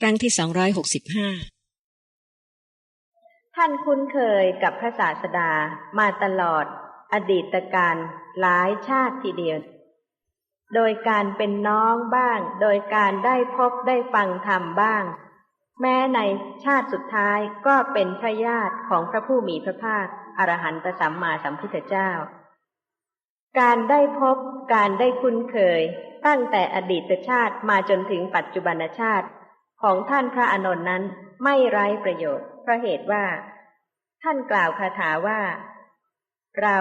ครั้งที่สองร้อยหกสิบห้าท่านคุ้นเคยกับพระศาสดามาตลอดอดีตการหลายชาติทีเดียว โดยการเป็นน้องบ้าง โดยการได้พบได้ฟังธรรมบ้าง แม้ในชาติสุดท้ายก็เป็นพระญาติของพระผู้มีพระภาคอรหันตสัมมาสัมพุทธเจ้า การได้พบการได้คุ้นเคย ตั้งแต่อดีตชาติมาจนถึงปัจจุบันชาติ ของท่านพระอานนท์นั้นไม่ไร้ประโยชน์เพราะเหตุว่า ท่านกล่าวคาถาว่า เรา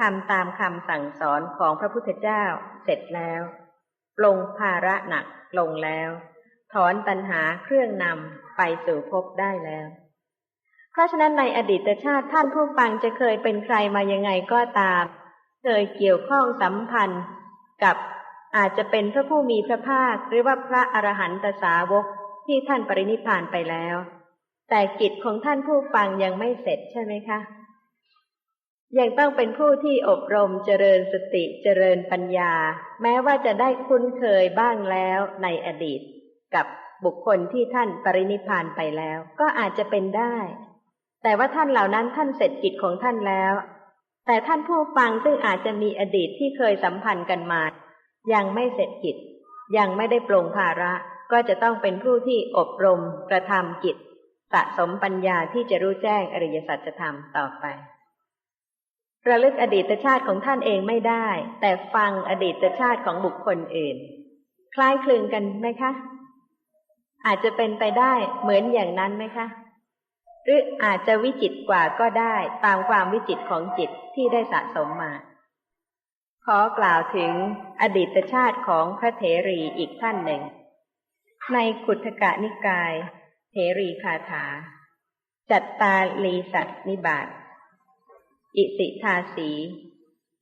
ทำตามคำสั่งสอนของพระพุทธเจ้าเสร็จแล้วปลงภาระหนักลงแล้ว ถอนตัณหาเครื่องนำไปสู่ภพได้แล้ว เพราะฉะนั้นในอดีตชาติท่านผู้ฟังจะเคยเป็นใครมายังไงก็ตาม เคยเกี่ยวข้องสัมพันธ์กับอาจจะเป็นพระผู้มีพระภาคหรือว่าพระอรหันตสาวก ที่ท่านปรินิพานไปแล้ว แต่กิจของท่านผู้ฟังยังไม่เสร็จใช่ไหมคะ ยังต้องเป็นผู้ที่อบรมเจริญสติเจริญปัญญา แม้ว่าจะได้คุ้นเคยบ้างแล้วในอดีต กับบุคคลที่ท่านปรินิพานไปแล้ว ก็อาจจะเป็นได้ แต่ว่าท่านเหล่านั้นท่านเสร็จกิจของท่านแล้ว แต่ท่านผู้ฟังซึ่งอาจจะมีอดีตที่เคยสัมพันธ์กันมา ยังไม่เสร็จกิจ ยังไม่ได้ปลงภาระ ก็จะต้องเป็นผู้ที่อบรมกระทำกิจ สะสมปัญญาที่จะรู้แจ้งอริยสัจธรรมต่อไประลึกอดีตชาติของท่านเองไม่ได้ แต่ฟังอดีตชาติของบุคคลอื่น คล้ายคลึงกันไหมคะ อาจจะเป็นไปได้เหมือนอย่างนั้นไหมคะ หรืออาจจะวิจิตกว่าก็ได้ตามความวิจิตของจิตที่ได้สะสมมา ขอกล่าวถึงอดีตชาติของพระเถรีอีกท่านหนึ่ง ในขุทกะนิกายเทรีคาถา จัตตาลีสัตนิบาตอิสิทาสี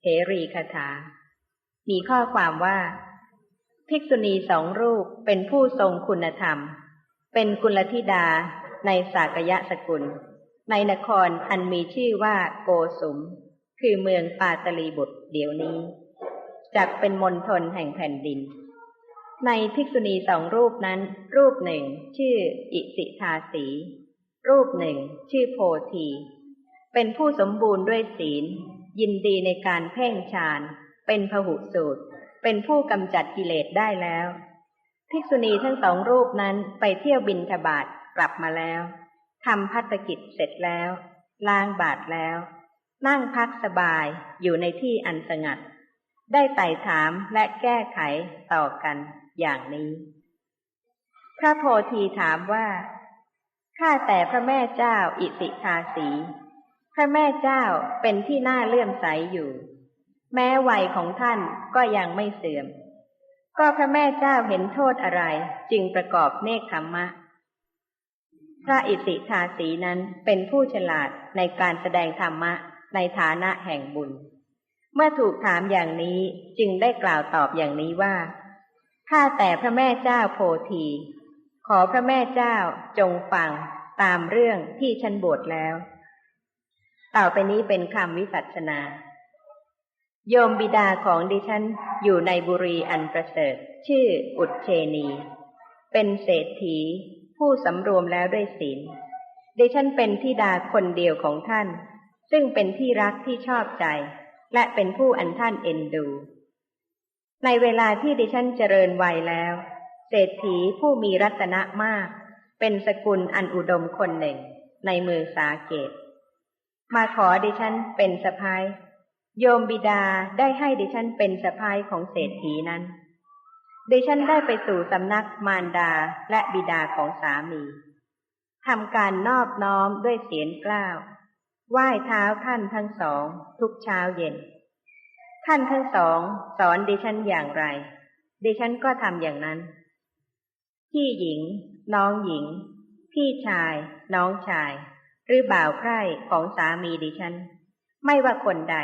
เทรีคาถา มีข้อความว่า ภิกษุณีสองรูปเป็นผู้ทรงคุณธรรม เป็นกุลธิดาในสากยะสกุล ในนครอันมีชื่อว่าโกสุม คือเมืองปาตลีบุตรเดี๋ยวนี้ จักเป็นมณฑลแห่งแผ่นดิน ในภิกษุณีสองรูปนั้น รูปหนึ่ง ชื่อ อิสิทาสี รูปหนึ่ง ชื่อโพธี เป็นผู้สมบูรณ์ด้วยศีล ยินดีในการเพ่งฌาน เป็นพหุสูตร เป็นผู้กำจัดกิเลสได้แล้ว ภิกษุณีทั้งสองรูปนั้นไปเที่ยวบินทบาทกลับมาแล้วทำพัฒกิจเสร็จแล้ว ล้างบาทแล้ว นั่งพักสบายอยู่ในที่อันสงัด ได้ไต่ถามและแก้ไขต่อกันอย่างนี้ พระโพธีถามว่า ข้าแต่พระแม่เจ้าอิสิทาสี พระแม่เจ้าเป็นที่น่าเลื่อมใสอยู่ แม้วัยของท่านก็ยังไม่เสื่อม ก็พระแม่เจ้าเห็นโทษอะไรจึงประกอบเนคขมมะ พระอิสิทาสีนั้นเป็นผู้ฉลาดในการแสดงธรรมะในฐานะแห่งบุญ เมื่อถูกถามอย่างนี้จึงได้กล่าวตอบอย่างนี้ว่า ข้าแต่พระแม่เจ้าโพธี ขอพระแม่เจ้าจงฟังตามเรื่องที่ฉันบวชแล้ว ต่อไปนี้เป็นคำวิสัชนา โยมบิดาของดิฉันอยู่ในบุรีอันประเสริฐ ชื่ออุดเชนี เป็นเศรษฐี ผู้สำรวมแล้วด้วยศีลดิฉันเป็นที่ดาคนเดียวของท่าน ซึ่งเป็นที่รักที่ชอบใจ และเป็นผู้อันท่านเอ็นดู ในเวลาที่ดิฉันเจริญวัยแล้ว เศรษฐีผู้มีรัตนะมาก เป็นสกุลอันอุดมคนหนึ่ง ในเมืองสาเกต มาขอดิฉันเป็นสะพายโยมบิดาได้ให้ดิฉันเป็นสะพายของเศรษฐีนั้น ดิฉันได้ไปสู่สำนักมารดาและบิดาของสามีทำการนอบน้อมด้วยเสียงกล้าว ไหว้เท้าท่านทั้งสอง ทุกเช้าเย็น ท่านทั้งสองสอนดิฉันอย่างไร ดิฉันก็ทำอย่างนั้น พี่หญิง น้องหญิง พี่ชาย น้องชาย หรือบ่าวไพร่ของสามีดิฉัน ไม่ว่าคนใด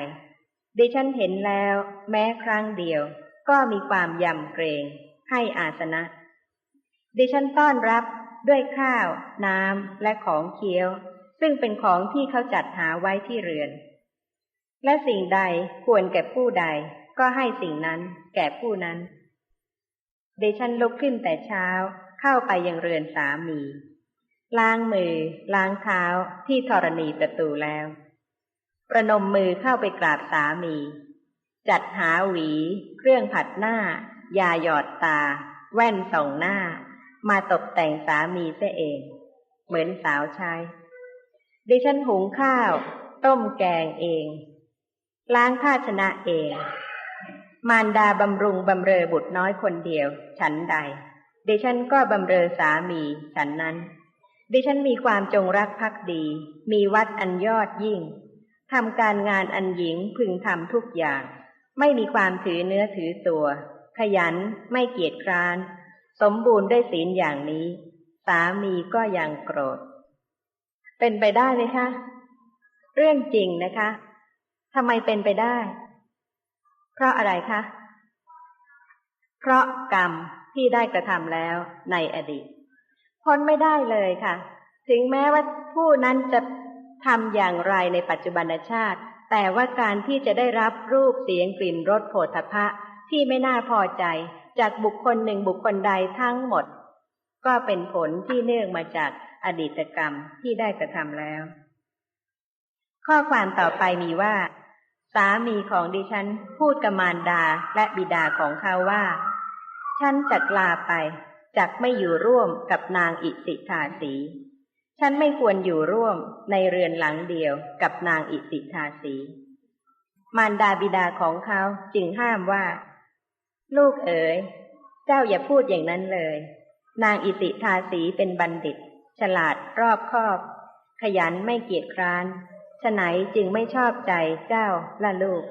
ดิฉันเห็นแล้ว แม้ครั้งเดียว ก็มีความยำเกรง ให้อาสนะ ดิฉันต้อนรับด้วยข้าว น้ำและของเคี้ยว ซึ่งเป็นของที่เขาจัดหาไว้ที่เรือน และสิ่งใดควรแก่ผู้ใด ก็ให้สิ่งนั้นแก่ผู้นั้น เดชันลุกขึ้นแต่เช้าเข้าไปยังเรือนสามี ล้างมือ ล้างเท้าที่ธรณีประตูแล้ว ประนมมือเข้าไปกราบสามี จัดหาหวี เครื่องผัดหน้า ยาหยอดตา แว่นส่องหน้า มาตกแต่งสามีเสียเอง เหมือนสาวใช้ ดิฉันหุงข้าว ต้มแกงเอง ล้างภาชนะเอง มารดาบำรุงบำเรอบุตรน้อยคนเดียว ฉันใด ดิฉันก็บำเรอสามีฉันนั้น ดิฉันมีความจงรักภักดี มีวัดอันยอดยิ่งทำการงานอันหญิงพึงทำทุกอย่าง ไม่มีความถือเนื้อถือตัว ขยันไม่เกียจคร้าน สมบูรณ์ด้วยศีลอย่างนี้ สามีก็ยังโกรธ เป็นไปได้ไหมคะ เรื่องจริงนะคะทำไมเป็นไปได้ เพราะอะไรคะ เพราะกรรมที่ได้กระทำแล้วในอดีต พ้นไม่ได้เลยค่ะ ถึงแม้ว่าผู้นั้นจะทำอย่างไรในปัจจุบันชาติ แต่ว่าการที่จะได้รับรูปเสียงกลิ่นรสโผฏฐะที่ไม่น่าพอใจ จากบุคคลหนึ่งบุคคลใดทั้งหมด ก็เป็นผลที่เนื่องมาจาก อดีตกรรมที่ได้กระทำแล้ว ข้อความต่อไปมีว่า สามีของดิฉันพูดกับมารดาและบิดาของเขาว่า ฉันจักลาไปจักไม่อยู่ร่วมกับนางอิสิทาสี ฉันไม่ควรอยู่ร่วมในเรือนหลังเดียวกับนางอิสิทาสี มารดาบิดาของเขาจึงห้ามว่า ลูกเอ๋ย เจ้าอย่าพูดอย่างนั้นเลย นางอิสิทาสีเป็นบัณฑิต ฉลาดรอบคอบ ขยันไม่เกียจคร้านฉไหนจึงไม่ชอบใจเจ้าละลูก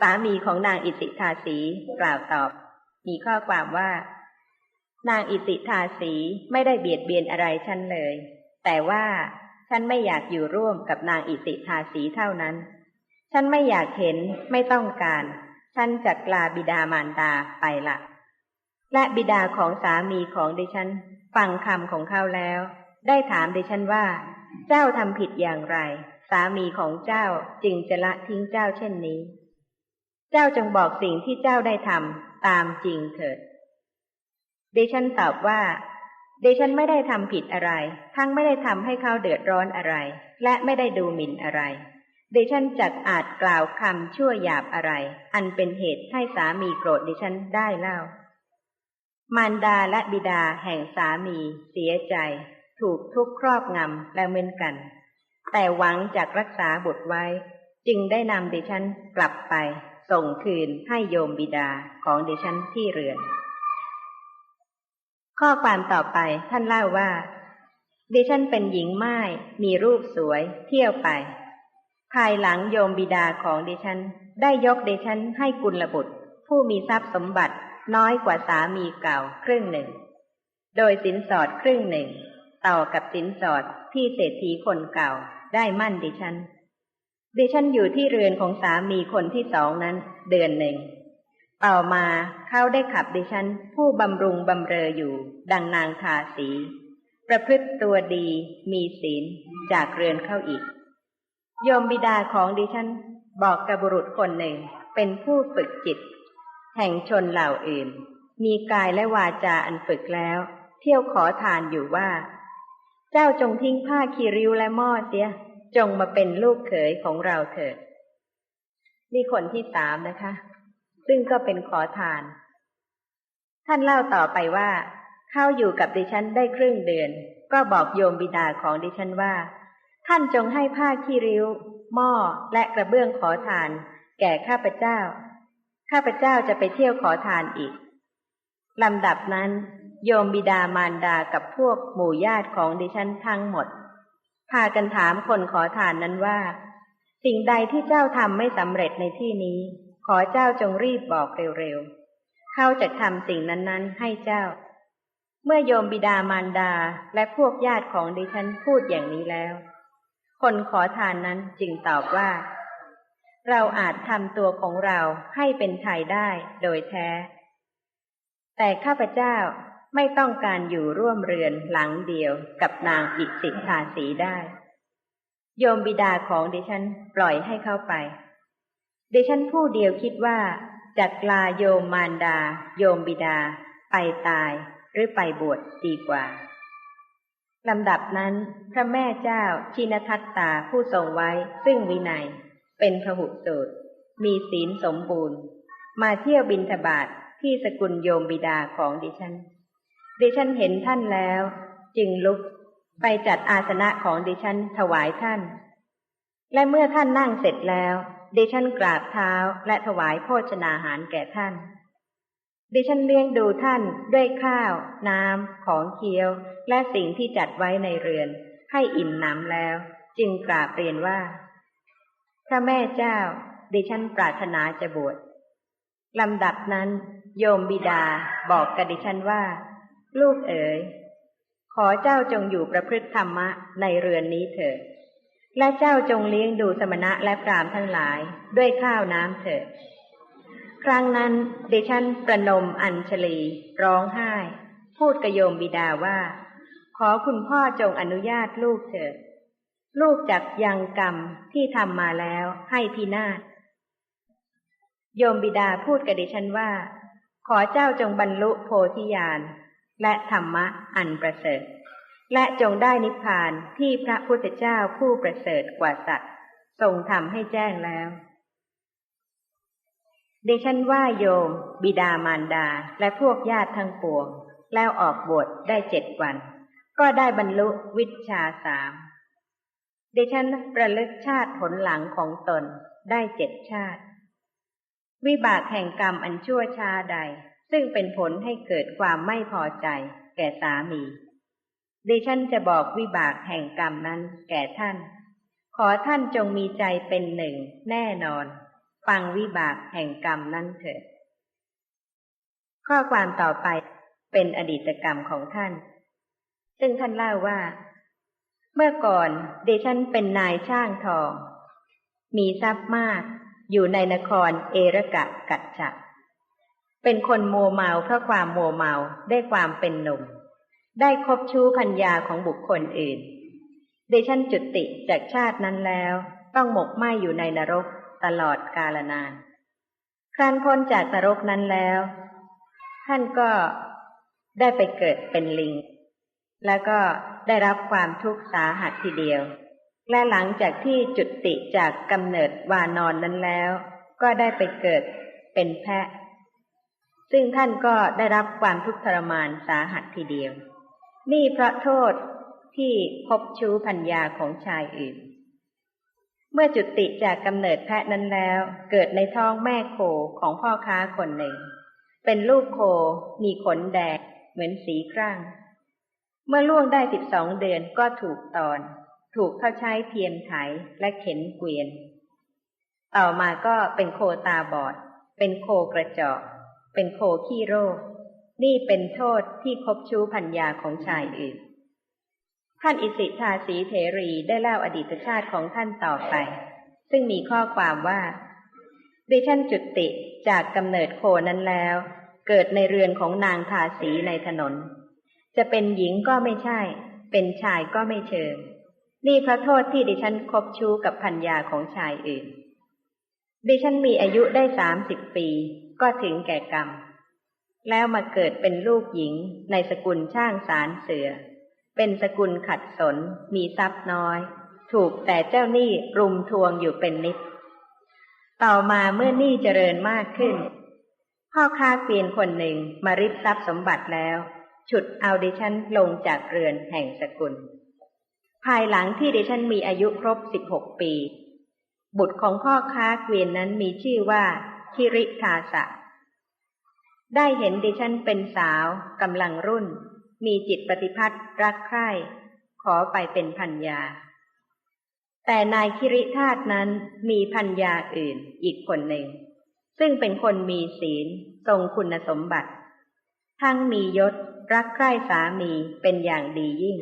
สามีของนางอิสิทาสีกล่าวตอบ มีข้อความว่า นางอิสิทาสีไม่ได้เบียดเบียนอะไรฉันเลย แต่ว่าฉันไม่อยากอยู่ร่วมกับนางอิสิทาสีเท่านั้น ฉันไม่อยากเห็นไม่ต้องการ ฉันจะกลาบิดามารดาไปละ และบิดาของสามีของดิฉัน ฟังคำของเขาแล้ว ได้ถามดิฉันว่า เจ้าทำผิดอย่างไร สามีของเจ้าจึงจะละทิ้งเจ้าเช่นนี้ เจ้าจงบอกสิ่งที่เจ้าได้ทำตามจริงเถิดเดชันตอบว่าเดชันไม่ได้ทำผิดอะไร ทั้งไม่ได้ทำให้เขาเดือดร้อนอะไร และไม่ได้ดูหมิ่นอะไรเดชันจักอาจกล่าวคำชั่วหยาบอะไร อันเป็นเหตุให้สามีโกรธเดชันได้เล่า มารดาและบิดาแห่งสามีเสียใจ ถูกทุกครอบงำและเมือนกัน แต่หวังจากรักษาบุตรไว้ จึงได้นำดิฉันกลับไป ส่งคืนให้โยมบิดาของดิฉันที่เรือน ข้อความต่อไปท่านเล่าว่า ดิฉันเป็นหญิงไม้มีรูปสวยเที่ยวไป ภายหลังโยมบิดาของดิฉันได้ยกดิฉันให้กุลบุตร ผู้มีทรัพย์สมบัติ น้อยกว่าสามีเก่าครึ่งหนึ่ง โดยสินสอดครึ่งหนึ่ง ต่อกับสินสอดที่เศรษฐีคนเก่าได้มั่นดิฉัน ดิฉันอยู่ที่เรือนของสามีคนที่สองนั้น เดือนหนึ่ง ต่อมาเขาได้ขับดิฉัน ผู้บำรุงบำเรออยู่ ดังนางทาสี ประพฤติตัวดีมีศีลจากเรือนเข้าอีก โยมบิดาของดิฉันบอกกับบุรุษคนหนึ่งเป็นผู้ฝึกจิต แห่งชนเหล่าอื่น มีกายและวาจาอันฝึกแล้ว เที่ยวขอทานอยู่ว่า เจ้าจงทิ้งผ้าคีริ้วและหม้อเสีย จงมาเป็นลูกเขยของเราเถิดนี่คนที่สามนะคะ ซึ่งก็เป็นขอทาน ท่านเล่าต่อไปว่าเข้าอยู่กับดิฉันได้ครึ่งเดือน ก็บอกโยมบิดาของดิฉันว่า ท่านจงให้ผ้าคีริ้ว หม้อและกระเบื้องขอทาน แก่ข้าพเจ้า ข้าพเจ้าจะไปเที่ยวขอทานอีกลำดับนั้น โยมบิดามารดากับพวกหมู่ญาติของดิฉันทั้งหมด พากันถามคนขอทานนั้นว่า สิ่งใดที่เจ้าทำไม่สำเร็จในที่นี้ ขอเจ้าจงรีบบอกเร็วๆเขาจะทำสิ่งนั้นๆ ให้เจ้า เมื่อโยมบิดามารดาและพวกญาติของดิฉันพูดอย่างนี้แล้ว คนขอทานนั้นจึงตอบว่า เราอาจทำตัวของเราให้เป็นไทยได้โดยแท้ แต่ข้าพเจ้าไม่ต้องการอยู่ร่วมเรือนหลังเดียวกับนางอิสิทาสีได้ โยมบิดาของดิฉันปล่อยให้เข้าไป ดิฉันผู้เดียวคิดว่าจัดลาโยมมารดา โยมบิดา ไปตายหรือไปบวชดีกว่าลำดับนั้น พระแม่เจ้าชินทัตตาผู้ทรงไว้ซึ่งวินัย เป็นพหุสูตร มีศีลสมบูรณ์ มาเที่ยวบินทบาทที่สกุลโยมบิดาของดิฉัน ดิฉันเห็นท่านแล้ว จึงลุกไปจัดอาสนะของดิฉันถวายท่าน และเมื่อท่านนั่งเสร็จแล้วดิฉันกราบเท้าและถวายโภชนาหารแก่ท่าน ดิฉันเลี้ยงดูท่านด้วยข้าว น้ำ ของเคี้ยว และสิ่งที่จัดไว้ในเรือน ให้อิ่มน้ำแล้ว จึงกราบเรียนว่า พระแม่เจ้า ดิฉันปรารถนาจะบวชลำดับนั้น โยมบิดาบอกกับดิฉันว่า ลูกเอ๋ย ขอเจ้าจงอยู่ประพฤติธรรมะในเรือนนี้เถิดและเจ้าจงเลี้ยงดูสมณะและพรามทั้งหลายด้วยข้าวน้ำเถิดครั้งนั้นดิฉันประนมอัญชลี ร้องไห้ พูดกับโยมบิดาว่า ขอคุณพ่อจงอนุญาตลูกเถิด ลูกจักยังกรรมที่ทำมาแล้วให้พินาศ โยมบิดาพูดกับดิฉันว่า ขอเจ้าจงบรรลุโพธิญาณและธรรมะอันประเสริฐ และจงได้นิพพานที่พระพุทธเจ้าผู้ประเสริฐกว่าสัตว์ทรงทำให้แจ้งแล้วดิฉันว่าโยม บิดามารดาและพวกญาติทั้งปวง แล้วออกบวชได้เจ็ดวัน ก็ได้บรรลุวิชาสาม ดิฉันประลึกชาติผลหลังของตนได้เจ็ดชาติ วิบากแห่งกรรมอันชั่วชาใด ซึ่งเป็นผลให้เกิดความไม่พอใจ แก่สามีดิฉันจะบอกวิบากแห่งกรรมนั้นแก่ท่าน ขอท่านจงมีใจเป็นหนึ่งแน่นอน ฟังวิบากแห่งกรรมนั้นเถิด ข้อความต่อไปเป็นอดีตกรรมของท่าน ซึ่งท่านเล่าว่า มื่อก่อนดิฉันเป็นนายช่างทอง มีทรัพย์มาก อยู่ในนครเอรกะกัจจะเป็นคนโมเมาเพราะความโมเมาได้ความเป็นหนุ่ม ได้คบชู้พัญญาของบุคคลอื่นดิฉันจุติจากชาตินั้นแล้ว ต้องหมกไหมอยู่ในนรกตลอดกาลนาน ครั้นพ้นจากนรกนั้นแล้ว ท่านก็ได้ไปเกิดเป็นลิง แล้วก็ได้รับความทุกข์สาหัสทีเดียว และหลังจากที่จุติจากกำเนิดวานอนนั้นแล้ว ก็ได้ไปเกิดเป็นแพะ ซึ่งท่านก็ได้รับความทุกข์ทรมานสาหัสทีเดียว นี่เพราะโทษที่พบชู้พัญญาของชายอื่น เมื่อจุติจากกำเนิดแพะนั้นแล้ว เกิดในท้องแม่โคของพ่อค้าคนหนึ่ง เป็นลูกโคมีขนแดงเหมือนสีครั่ง เมื่อล่วงได้สิบสองเดือนก็ถูกตอน ถูกเข้าใช้เทียมไถและเข็นเกวียน ต่อมาก็เป็นโคตาบอด เป็นโคกระจอก เป็นโคขี้โรค นี่เป็นโทษที่คบชู้พัญญาของชายอื่น ท่านอิสิทาสีเทรีได้เล่าอดีตชาติของท่านต่อไป ซึ่งมีข้อความว่าดิฉันจุติจากกำเนิดโคนั้นแล้ว เกิดในเรือนของนางทาสีในถนน จะเป็นหญิงก็ไม่ใช่ เป็นชายก็ไม่เชิง นี่พระโทษที่ดิฉันคบชู้กับพัญญาของชายอื่น ดิฉันมีอายุได้สามสิบปี ก็ถึงแก่กรรม แล้วมาเกิดเป็นลูกหญิงในสกุลช่างสารเสือ เป็นสกุลขัดสน มีทรัพย์น้อย ถูกแต่เจ้าหนี้รุมทวงอยู่เป็นนิด ต่อมาเมื่อหนี้เจริญมากขึ้นพ่อค้าเกวียนคนหนึ่งมาริบทรัพย์สมบัติแล้ว ฉุดเอาดิฉันลงจากเรือนแห่งสกุล ภายหลังที่ดิฉันมีอายุครบสิบหกปี บุตรของพ่อค้าเกวียนนั้นมีชื่อว่าคิริทาสะ ได้เห็นดิฉันเป็นสาวกำลังรุ่น มีจิตปฏิพัติรักใคร่ขอไปเป็นพัญญาแต่นายคิริธาตนั้นมีพัญญาอื่นอีกคนหนึ่ง ซึ่งเป็นคนมีศีล ทรงคุณสมบัติ ทั้งมียศ รักใคร่สามีเป็นอย่างดียิ่ง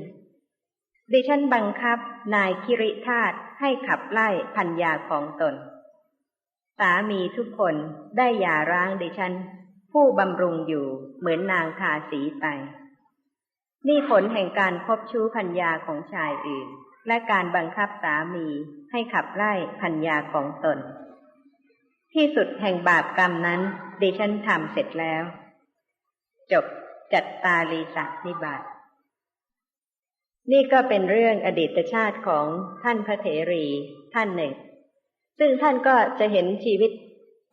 ดิฉันบังคับนายคิริธาตให้ขับไล่พัญญาของตน สามีทุกคนได้หย่าร้างดิฉัน ผู้บำรุงอยู่เหมือนนางทาสีไป นี่ผลแห่งการคบชู้พัญญาของชายอื่น และการบังคับสามีให้ขับไล่พัญญาของตน ที่สุดแห่งบาปกรรมนั้นดิฉันทำเสร็จแล้ว จบ จัตตาลีสักนิบาตนี่ก็เป็นเรื่องอดีตชาติของท่านพระเถรีท่านหนึ่ง ซึ่งท่านก็จะเห็นชีวิต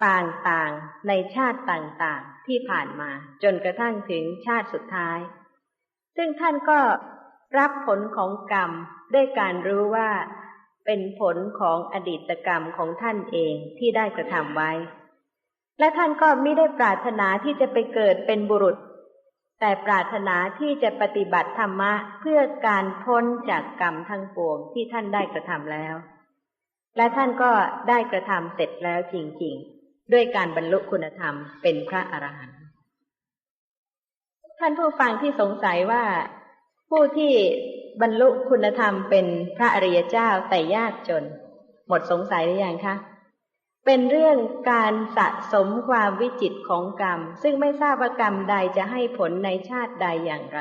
ต่างๆในชาติต่างๆที่ผ่านมา จนกระทั่งถึงชาติสุดท้าย ซึ่งท่านก็รับผลของกรรมด้วยการรู้ว่าเป็นผลของอดีตกรรมของท่านเองที่ได้กระทำไว้ และท่านก็ไม่ได้ปรารถนาที่จะไปเกิดเป็นบุรุษ แต่ปรารถนาที่จะปฏิบัติธรรมะเพื่อการพ้นจากกรรมทั้งปวงที่ท่านได้กระทำแล้ว และท่านก็ได้กระทำเสร็จแล้วจริงๆ ด้วยการบรรลุคุณธรรมเป็นพระอรหันต์ท่านผู้ฟังที่สงสัยว่า ผู้ที่บรรลุคุณธรรมเป็นพระอริยเจ้าแต่ยากจน หมดสงสัยหรือยังคะ เป็นเรื่องการสะสมความวิจิตของกรรม ซึ่งไม่ทราบว่ากรรมใดจะให้ผลในชาติใดอย่างไร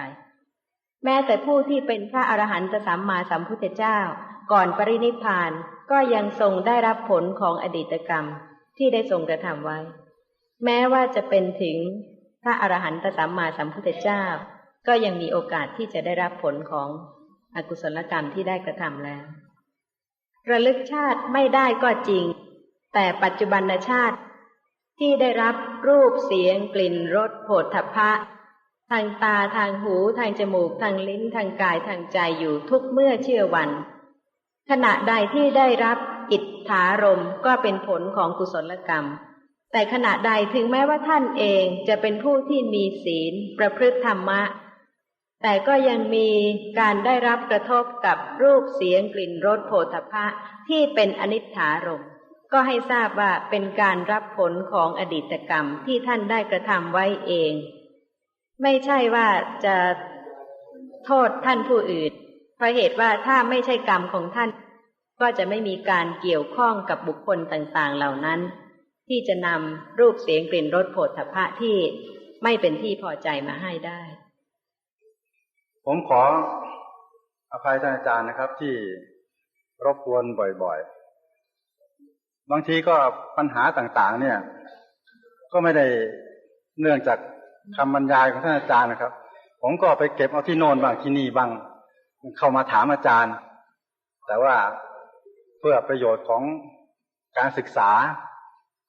แม้แต่ผู้ที่เป็นพระอรหันตสัมมาสัมพุทธเจ้า ก่อนปรินิพานก็ยังทรงได้รับผลของอดีตกรรมที่ได้ทรงกระทำไว้ แม้ว่าจะเป็นถึงพระอรหันตสัมมาสัมพุทธเจ้า ก็ยังมีโอกาสที่จะได้รับผลของอกุศลกรรมที่ได้กระทำแล้ว ระลึกชาติไม่ได้ก็จริง แต่ปัจจุบันชาติ ที่ได้รับรูปเสียงกลิ่นรสโผฏฐพะ ทางตาทางหูทางจมูกทางลิ้นทางกายทางใจอยู่ทุกเมื่อเชื่อวัน ขณะใดที่ได้รับอิทธารมก็เป็นผลของกุศลกรรม แต่ขณะใดถึงแม้ว่าท่านเองจะเป็นผู้ที่มีศีลประพฤติธรรมะ แต่ก็ยังมีการได้รับกระทบกับรูปเสียงกลิ่นรสโผฏฐพะที่เป็นอนิจฐารม ก็ให้ทราบว่าเป็นการรับผลของอดีตกรรมที่ท่านได้กระทำไว้เอง ไม่ใช่ว่าจะโทษท่านผู้อื่น เพราะเหตุว่าถ้าไม่ใช่กรรมของท่าน ก็จะไม่มีการเกี่ยวข้องกับบุคคลต่างๆเหล่านั้น ที่จะนำรูปเสียงกลิ่นรสโผฏฐพะที่ไม่เป็นที่พอใจมาให้ได้ ผมขออภัยท่านอาจารย์นะครับที่รบกวนบ่อยๆ บางทีก็ปัญหาต่างๆ เนี่ย ก็ไม่ได้เนื่องจากคำบรรยายของท่านอาจารย์นะครับ ผมก็ไปเก็บเอาที่โน่นบ้างที่นี่บ้าง เข้ามาถามอาจารย์ แต่ว่าเพื่อประโยชน์ของการศึกษา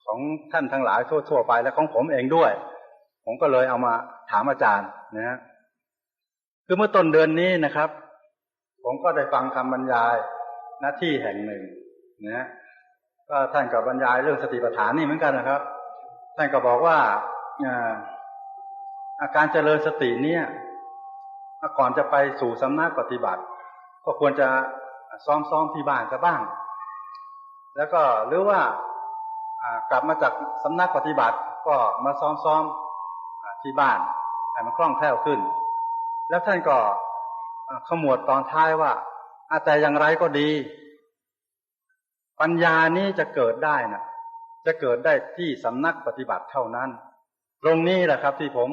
ของท่านทั้งหลายทั่ว ๆ ไปและของผมเองด้วย ผมก็เลยเอามาถามอาจารย์นะฮะคือเมื่อต้นเดือนนี้นะครับ ผมก็ได้ฟังคำบรรยายหน้าที่แห่งหนึ่งนะ ก็ท่านกับรรยายเรื่องสติปัฏฐานนี่เหมือนกันนะครับ ท่านก็บอกว่าอาการเจริญสติเนี่ยก่อนจะไปสู่สำนักปฏิบัติ ก็ควรจะซ้อมๆที่บ้านจะบ้าง แล้วก็หรือว่ากลับมาจากสำนักปฏิบัติก็มาซ้อมๆที่บ้านให้มันคล่องแคล่วขึ้น แล้วท่านก็ขมวดตอนท้ายว่าแต่อย่างไรก็ดี ปัญญานี้จะเกิดได้นะจะเกิดได้ที่สำนักปฏิบัติเท่านั้น ตรงนี้แหละครับที่ผม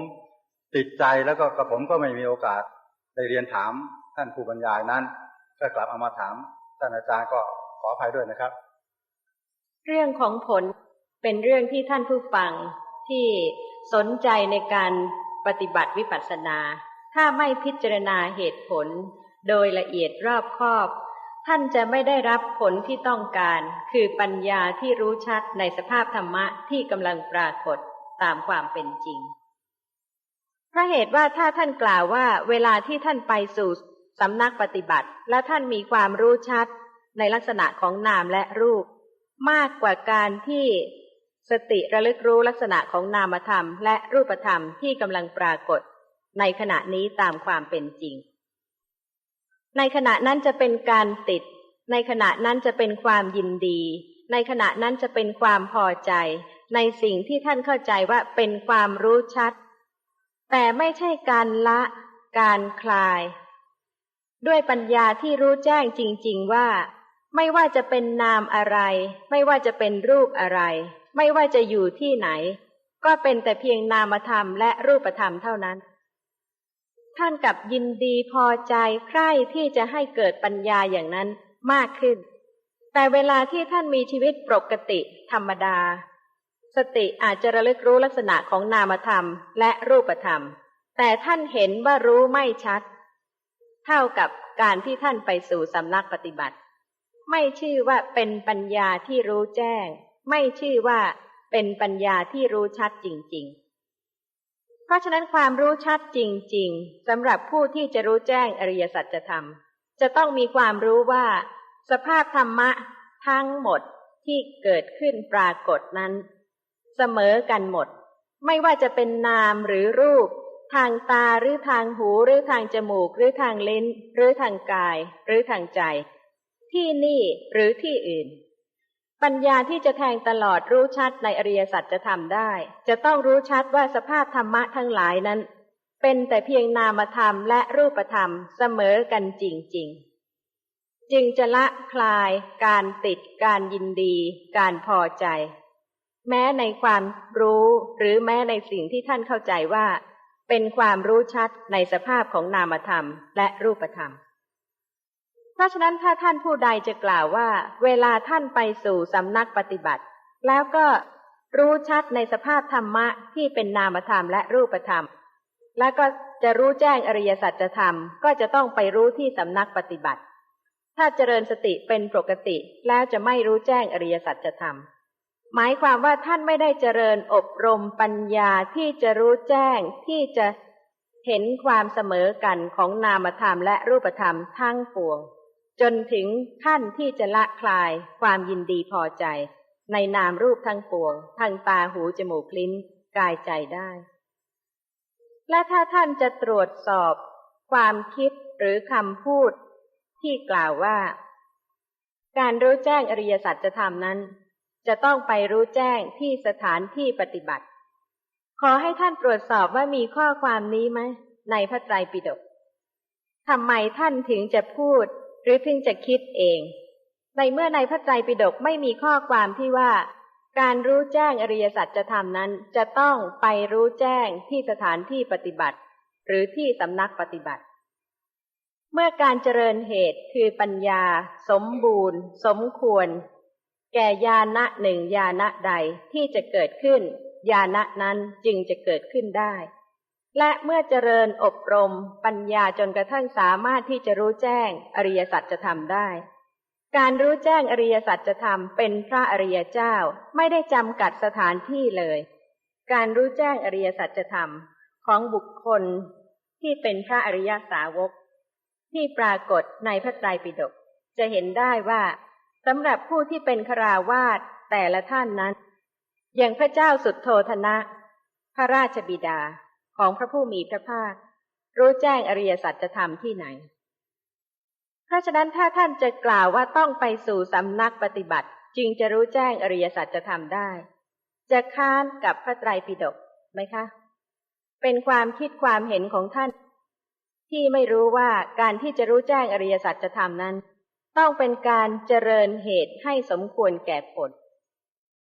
ติดใจแล้วก็กระผมก็ไม่มีโอกาสได้เรียนถามท่านผู้บรรยายนั้นก็กลับเอามาถามท่านอาจารย์ก็ขออภัยด้วยนะครับ เรื่องของผลเป็นเรื่องที่ท่านผู้ฟังที่สนใจในการปฏิบัติวิปัสสนา ถ้าไม่พิจารณาเหตุผล โดยละเอียดรอบคอบ ท่านจะไม่ได้รับผลที่ต้องการ คือปัญญาที่รู้ชัดในสภาพธรรมะที่กำลังปรากฏตามความเป็นจริงเพราะเหตุว่าถ้าท่านกล่าวว่าเวลาที่ท่านไปสู่สำนักปฏิบัติ และท่านมีความรู้ชัดในลักษณะของนามและรูป มากกว่าการที่สติระลึกรู้ลักษณะของนามธรรม และรูปธรรมที่กำลังปรากฏ ในขณะนี้ตามความเป็นจริง ในขณะนั้นจะเป็นการติด ในขณะนั้นจะเป็นความยินดี ในขณะนั้นจะเป็นความพอใจ ในสิ่งที่ท่านเข้าใจว่าเป็นความรู้ชัด แต่ไม่ใช่การละ การคลาย ด้วยปัญญาที่รู้แจ้งจริง ๆว่า ไม่ว่าจะเป็นนามอะไร ไม่ว่าจะเป็นรูปอะไร ไม่ว่าจะอยู่ที่ไหน ก็เป็นแต่เพียงนามธรรมและรูปธรรมเท่านั้น ท่านกับยินดีพอใจใคร่ที่จะให้เกิดปัญญาอย่างนั้นมากขึ้น แต่เวลาที่ท่านมีชีวิตปกติธรรมดา สติอาจจะระลึกรู้ลักษณะของนามธรรมและรูปธรรม แต่ท่านเห็นว่ารู้ไม่ชัด เท่ากับการที่ท่านไปสู่สำนักปฏิบัติ ไม่ชื่อว่าเป็นปัญญาที่รู้แจ้ง ไม่ชื่อว่าเป็นปัญญาที่รู้ชัดจริง ๆ ราะฉะนั้นความรู้ชัดจริง ๆสำหรับผู้ที่จะรู้แจ้งอริยสัจธรรม จะต้องมีความรู้ว่า สภาพธรรมะทั้งหมดที่เกิดขึ้นปรากฏนั้น เสมอกันหมด ไม่ว่าจะเป็นนามหรือรูป ทางตาหรือทางหูหรือทางจมูก หรือทางลิ้น หรือทางกาย หรือทางใจ ที่นี่หรือที่อื่น ปัญญาที่จะแทงตลอดรู้ชัดในอริยสัจจะทำได้ จะต้องรู้ชัดว่าสภาพธรรมะทั้งหลายนั้น เป็นแต่เพียงนามธรรมและรูปธรรมเสมอกันจริงๆ จึงจะละคลายการติดการยินดี การพอใจ แม้ในความรู้หรือแม้ในสิ่งที่ท่านเข้าใจว่า เป็นความรู้ชัดในสภาพของนามธรรมและรูปธรรม เพราะฉะนั้นถ้าท่านผู้ใดจะกล่าวว่า เวลาท่านไปสู่สำนักปฏิบัติ แล้วก็รู้ชัดในสภาพธรรมะที่เป็นนามธรรมและรูปธรรม แล้วก็จะรู้แจ้งอริยสัจธรรม ก็จะต้องไปรู้ที่สำนักปฏิบัติ ถ้าเจริญสติเป็นปกติแล้วจะไม่รู้แจ้งอริยสัจธรรม หมายความว่าท่านไม่ได้เจริญอบรมปัญญาที่จะรู้แจ้งที่จะเห็นความเสมอกันของนามธรรมและรูปธรรมทั้งปวง จนถึงขั้นที่จะละคลายความยินดีพอใจ ในนามรูปทั้งปวงทางตาหูจมูกลิ้นกายใจได้ และถ้าท่านจะตรวจสอบ ความคิดหรือคำพูด ที่กล่าวว่า การรู้แจ้งอริยสัจธรรมนั้น จะต้องไปรู้แจ้งที่สถานที่ปฏิบัติ ขอให้ท่านตรวจสอบว่ามีข้อความนี้ไหมในพระไตรปิฎกทำไมท่านถึงจะพูด หรือถึงจะคิดเอง ในเมื่อในพระไตรปิฎกไม่มีข้อความที่ว่า การรู้แจ้งอริยสัจธรรมนั้น จะต้องไปรู้แจ้งที่สถานที่ปฏิบัติ หรือที่สำนักปฏิบัติ เมื่อการเจริญเหตุคือปัญญา สมบูรณ์ สมควร แก่ญาณะหนึ่งญาณะใดที่จะเกิดขึ้นญาณะนั้นจึงจะเกิดขึ้นได้ และเมื่อเจริญอบรมปัญญาจนกระทั่งสามารถที่จะรู้แจ้งอริยสัจธรรมได้ การรู้แจ้งอริยสัจธรรมเป็นพระอริยเจ้าไม่ได้จำกัดสถานที่เลย การรู้แจ้งอริยสัจธรรมของบุคคลที่เป็นพระอริยสาวก ที่ปรากฏในพระไตรปิฎกจะเห็นได้ว่าสำหรับผู้ที่เป็นคราวาสแต่ละท่านนั้น อย่างพระเจ้าสุดโทธนะ พระราชบิดา ของพระผู้มีพระภาค รู้แจ้งอริยสัจธรรมที่ไหน เพราะฉะนั้นถ้าท่านจะกล่าวว่าต้องไปสู่สำนักปฏิบัติ จึงจะรู้แจ้งอริยสัจธรรมได้ จะค้านกับพระไตรปิฎกไหมคะ เป็นความคิดความเห็นของท่าน ที่ไม่รู้ว่าการที่จะรู้แจ้งอริยสัจธรรมนั้น ต้องเป็นการเจริญเหตุให้สมควรแก่ผล